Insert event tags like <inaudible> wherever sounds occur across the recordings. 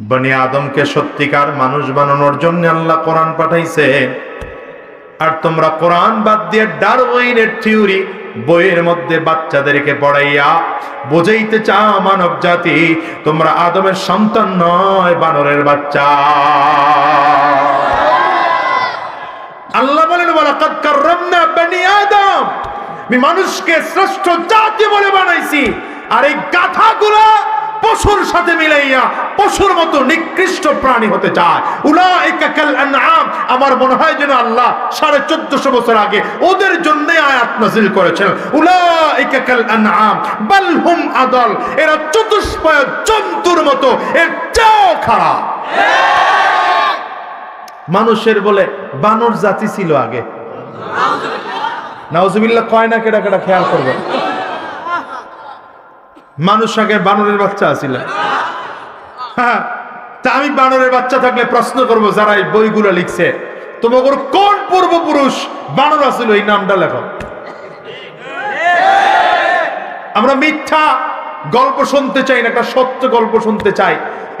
বনি আদমকে সত্যিকার মানুষ বানানোর জন্য আল্লাহ কোরআন পাঠাইছে। আর তোমরা কোরআন বাদ দিয়ে ডারউইনের থিওরি বইয়ের মধ্যে বাচ্চাদেরকে পড়াইয়া বোঝাইতে চাও, মানব জাতি, তোমরা আদমের সন্তান নয়, বানরের বাচ্চা। আল্লাহ বলেন আদম। আমি মানুষকে শ্রেষ্ঠ জাতি বলে বানাইছি। আর এই গাথাগুলো পশুর সাথে মিলাইয়া পশুর মতো নিকৃষ্ট প্রাণী হতে চায়। আনআম। আমার মনে হয় যেন আল্লাহ সাড়ে চোদ্দশো বছর আগে ওদের জন্য আয়াত নাজিল করেছেন। উলাইকা কাল আনআম। বাল হুম আদল। এরা চতুষ্পয় জন্তুর মতো। এর চেয়েও খারাপ। মানুষের বলে বানর জাতি ছিল আগে। নাউজুবিল্লাহ কয় না কেডা কেডা খেয়াল করবে মানুষ আগে বানরের বাচ্চা আছিল। হ্যাঁ তা আমি বানরের বাচ্চা থাকলে প্রশ্ন করব, যারা এই বইগুলো লিখছে তোমাকে কোন পূর্বপুরুষ বানর আছিল? এই নামটা লেখো। আমরা মিথ্যা গল্প শুনতে চাই না, একটা সত্য গল্প শুনতে চাই।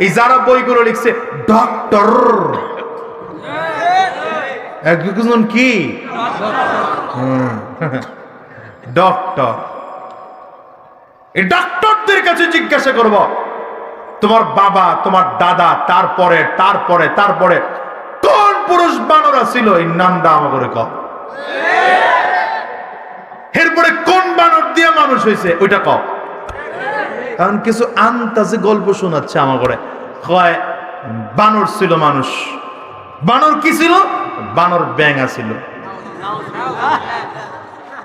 এই যারা বইগুলো লিখছে ডক্টর একজন কি? <laughs> ডক্টর এই ডক্টরদের কাছে জিজ্ঞাসা করব, তোমার বাবা, তোমার দাদা, তারপরে তারপরে তারপরে কোন পুরুষ বানরা ছিল? এই নামটা আমাকে এরপরে কোন বানর দিয়ে মানুষ হয়েছে ওইটা কম কারণ কিছু আন্তাজে গল্প শোনাচ্ছে আমার করে কয়, বানর ছিল মানুষ। বানর কি ছিল? বানর ব্যাঙা ছিল।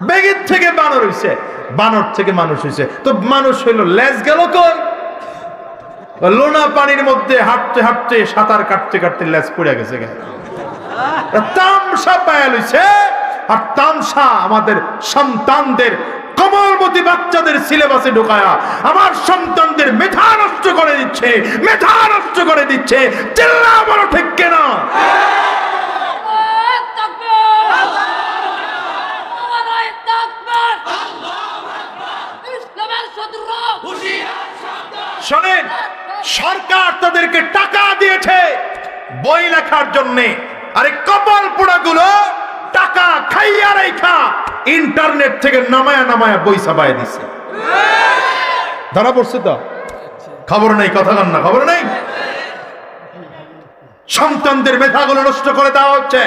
ব্যাঙের থেকে বানর হইছে। বানর থেকে মানুষ হয়েছে তো মানুষ হইল, লেজ গেল কই? লোনা পানির মধ্যে হাঁটতে হাঁটতে সাঁতার কাটতে কাটতে লেজ পড়ে গেছে। তামসা পায়া লইছে। আর তামসা আমাদের সন্তানদের কমলবতী বাচ্চাদের সিলেবাসে ঢোকায়া আমার সন্তানদের মেধা নষ্ট করে দিচ্ছে, মেধা নষ্ট করে দিচ্ছে। চিল্লা বড় ঠিক কেনা? শোনেন, সরকার তাদেরকে টাকা দিয়েছে বই লেখার জন্য। আরে কপাল পোড়াগুলো টাকা খাইয়া রেখা ইন্টারনেট থেকে নামায়া নামায়া বই ছাপায় দিছে। ধরা পড়ছে তো? খবর নেই, কথা না, খবর নেই? সন্তানদের মেধাগুলো নষ্ট করে দেওয়া হচ্ছে।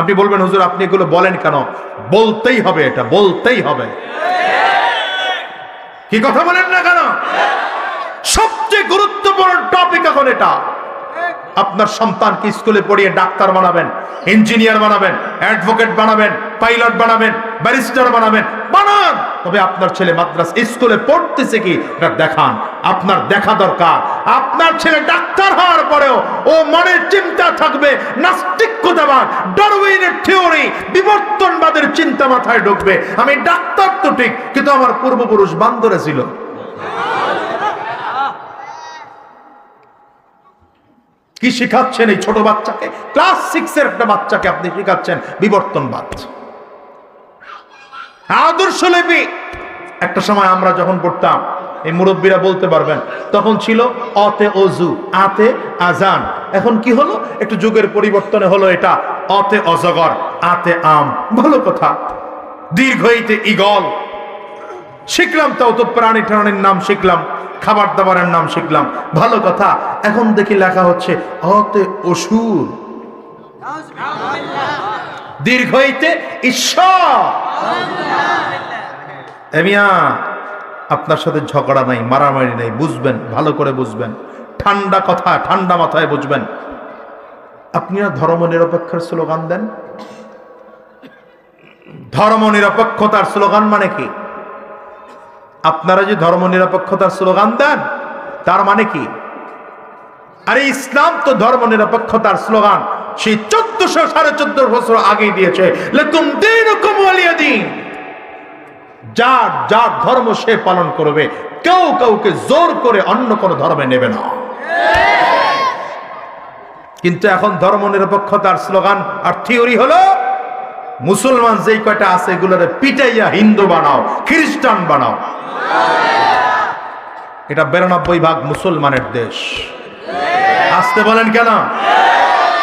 আপনি বলবেন, হুজুর, আপনি এগুলো বলেন কেন? বলতেই হবে এটা, বলতেই হবে। কি কথা বলেন না কেন? সবচেয়ে গুরুত্বপূর্ণ টপিক এখন এটা। আপনার সন্তানকে স্কুলে পড়িয়ে ডাক্তার বানাবেন ইঞ্জিনিয়ার বানাবেন অ্যাডভোকেট বানাবেন পাইলট বানাবেন ব্যারিস্টার বানাবেন, বানান! তবে আপনার ছেলে মাদ্রাস স্কুলে পড়তেছে কি? এটা দেখান। আপনার দেখা দরকার। আপনার ছেলে ডাক্তার হওয়ার পরেও ও মনের চিন্তা থাকবে নাস্তিক্যতাবাদ ডারউইনের থিওরি, বিবর্তনবাদের চিন্তা মাথায় ঢুকবে। আমি ডাক্তার তো ঠিক, কিন্তু আমার পূর্বপুরুষ বান্দরে ছিল। কি শিখাচ্ছেন এই ছোট বাচ্চাকে? ক্লাস সিক্স এর একটা বাচ্চাকে আপনি শিখাচ্ছেন বিবর্তনবাদ। আদর্শ লিপি। একটা সময় আমরা যখন পড়তাম, এই মুরব্বীরা বলতে পারবেন, তখন ছিল অতে অজু, আতে আজান। এখন কি হলো? একটু যুগের পরিবর্তনে হলো এটা, অতে অজগর, আতে আম। ভালো কথা। দীর্ঘইতে ইগল শিখলাম তাও তো প্রাণী টাণীর নাম শিখলাম। খাবার দাবারের নাম শিখলাম। ভালো কথা, এখন দেখি লেখা হচ্ছে, অতে অসুর। দীর্ঘইতে ঈশ্বর। এমিয়া আপনার সাথে ঝগড়া নাই, মারামারি নাই, বুঝবেন, ভালো করে বুঝবেন। ঠান্ডা কথা, ঠান্ডা মাথায় বুঝবেন। আপনারা ধর্ম নিরপেক্ষের স্লোগান দেন? ধর্ম নিরপেক্ষতার স্লোগান মানে কি? আপনারা যে ধর্ম নিরপেক্ষতার স্লোগান দেন, তার মানে কি? আরে ইসলাম তো ধর্ম নিরপেক্ষতার স্লোগান। সেই চোদ্দশো, সাড়ে চোদ্দ বছর আগে দিয়েছে যার যার ধর্ম সে পালন করবে, কেউ কাউকে জোর করে অন্য কোনো ধর্মে নেবে না। কিন্তু এখন ধর্ম নিরপেক্ষতার স্লোগান আর থিওরি হলো, মুসলমান যেই কয়টা আছে এগুলোরে পিটাইয়া হিন্দু বানাও, খ্রিস্টান বানাও। এটা বিরানব্বই ভাগ মুসলমানের দেশ। আসতে বলেন কেন?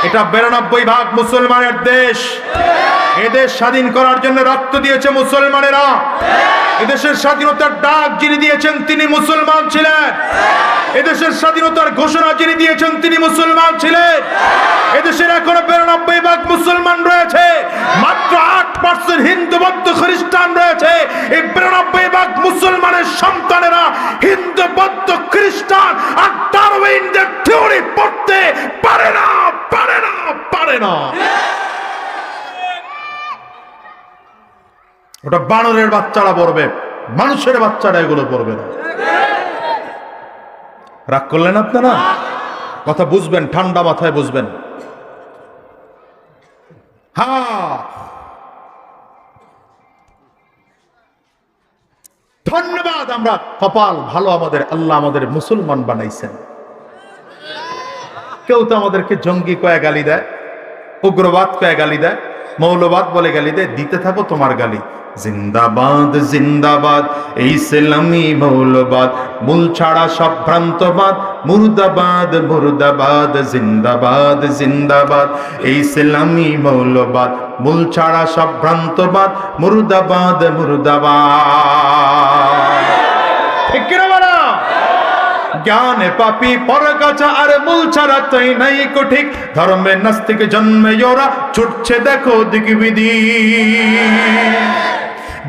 এটা বিরানব্বই ভাগ মুসলমানের দেশ। এদেশ স্বাধীন করার জন্য রক্ত দিয়েছে মুসলমানেরা। এদেশের স্বাধীনতার ডাক যিনি দিয়েছেন তিনি মুসলমান ছিলেন। এদেশের স্বাধীনতার ঘোষণা যিনি দিয়েছেন তিনি মুসলমান ছিলেন। এদেশের এখনও বিরানব্বই ভাগ মুসলমান রয়েছে। মাত্র আট পার্সেন্ট হিন্দু, বৌদ্ধ, খ্রিস্টান ওটা বানরের বাচ্চারা পড়বে, মানুষের বাচ্চারা এগুলো পড়বে না। রাগ করলেন আপনারা? কথা বুঝবেন, ঠান্ডা মাথায় বুঝবেন। ধন্যবাদ, আমরা কপাল ভালো আমাদের, আল্লাহ আমাদের মুসলমান বানাইছেন। কেউ তো আমাদেরকে জঙ্গি কয়ে গালি দেয়, উগ্রবাদ কয়ে গালি দেয় মৌলবাদ বলে গালি দেয় দিতে থাকো তোমার গালি। জিন্দাবাদ জিন্দাবাদ, এই ইসলামী মৌলবাদ। মূল ছাড়া সব ভ্রান্তবাদ। মুর্দাবাদ মুর্দাবাদ, জিন্দাবাদ জিন্দাবাদ। এই ইসলামী মৌলবাদ। মূল ছাড়া সব ভ্রান্তবাদ। মুর্দাবাদ মুর্দাবাদ ঠিক কিনা বলো? জ্ঞানে পাপি পরগাছা আর মূল ছাড়া তাই নাই কঠিক ঠিক ধর্মে নাস্তিক জন্মে ওরা ছুটছে দেখো দিক বিধি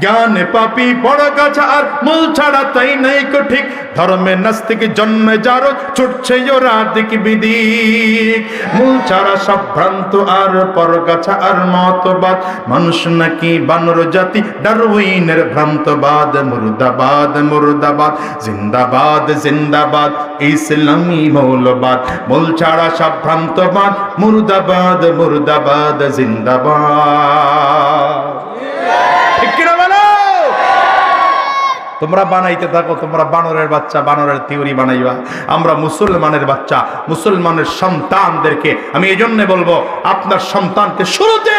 জ্ঞানে পাপি পরগাছা আর মূল ছাড়া তাই নাই কো ঠিক। ধর্মে নাস্তিক জন্মে যারো, ছুটছে ওরা দিক বিধি মূল ছাড়া সব ভ্রান্ত আর পরগাছা আর মতবাদ। মানুষ নাকি বানর জাতি, ডারউইনের ভ্রান্তবাদ, মুর্দাবাদ মুর্দাবাদ। জিন্দাবাদ জিন্দাবাদ, ইসলামী মৌলবাদ। মূল ছাড়া সব ভ্রান্তবাদ, মুর্দাবাদ মুর্দাবাদ, জিন্দাবাদ ঠিক কিনা বলো তোমরা বানাইতে থাকো, তোমরা বানরের বাচ্চা, বানরের থিওরি বানাইবা। আমরা মুসলমানের বাচ্চা, মুসলমানের সন্তানদেরকে আমি এই জন্যে বলব, আপনার সন্তানকে শুরুতে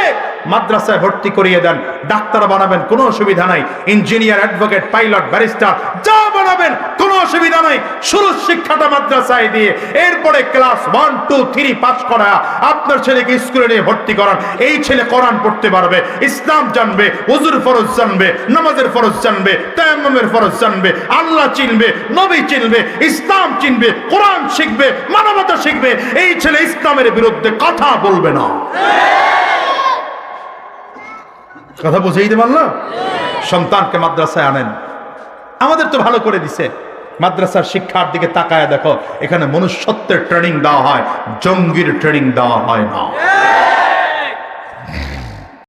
মাদ্রাসায় ভর্তি করিয়ে দেন। ডাক্তার বানাবেন, কোনো অসুবিধা নাই। ইঞ্জিনিয়ার, অ্যাডভোকেট, পাইলট, ব্যারিস্টার, যা বানাবেন, কোনো অসুবিধা নাই। শুরু শিক্ষাটা মাদ্রাসায় দিয়ে, এরপরে class one, two, three pass করা। আপনার ছেলেকে স্কুলে নিয়ে ভর্তি করান। এই ছেলে কোরআন পড়তে পারবে, ইসলাম জানবে ওজুর ফরজ জানবে, নামাজের ফরজ জানবে, তায়াম্মুমের ফরজ জানবে, আল্লাহ চিনবে, নবী চিনবে, ইসলাম চিনবে, কোরআন শিখবে, মানবতা শিখবে। এই ছেলে ইসলামের বিরুদ্ধে কথা বলবে না। কথা বুঝেই দিতে না? সন্তানকে মাদ্রাসায় আনেন। আমাদের তো ভালো করে দিছে। মাদ্রাসার শিক্ষার দিকে তাকায় দেখো, এখানে মনুষ্যত্বের ট্রেনিং দেওয়া হয়, জঙ্গির ট্রেনিং দেওয়া হয় না।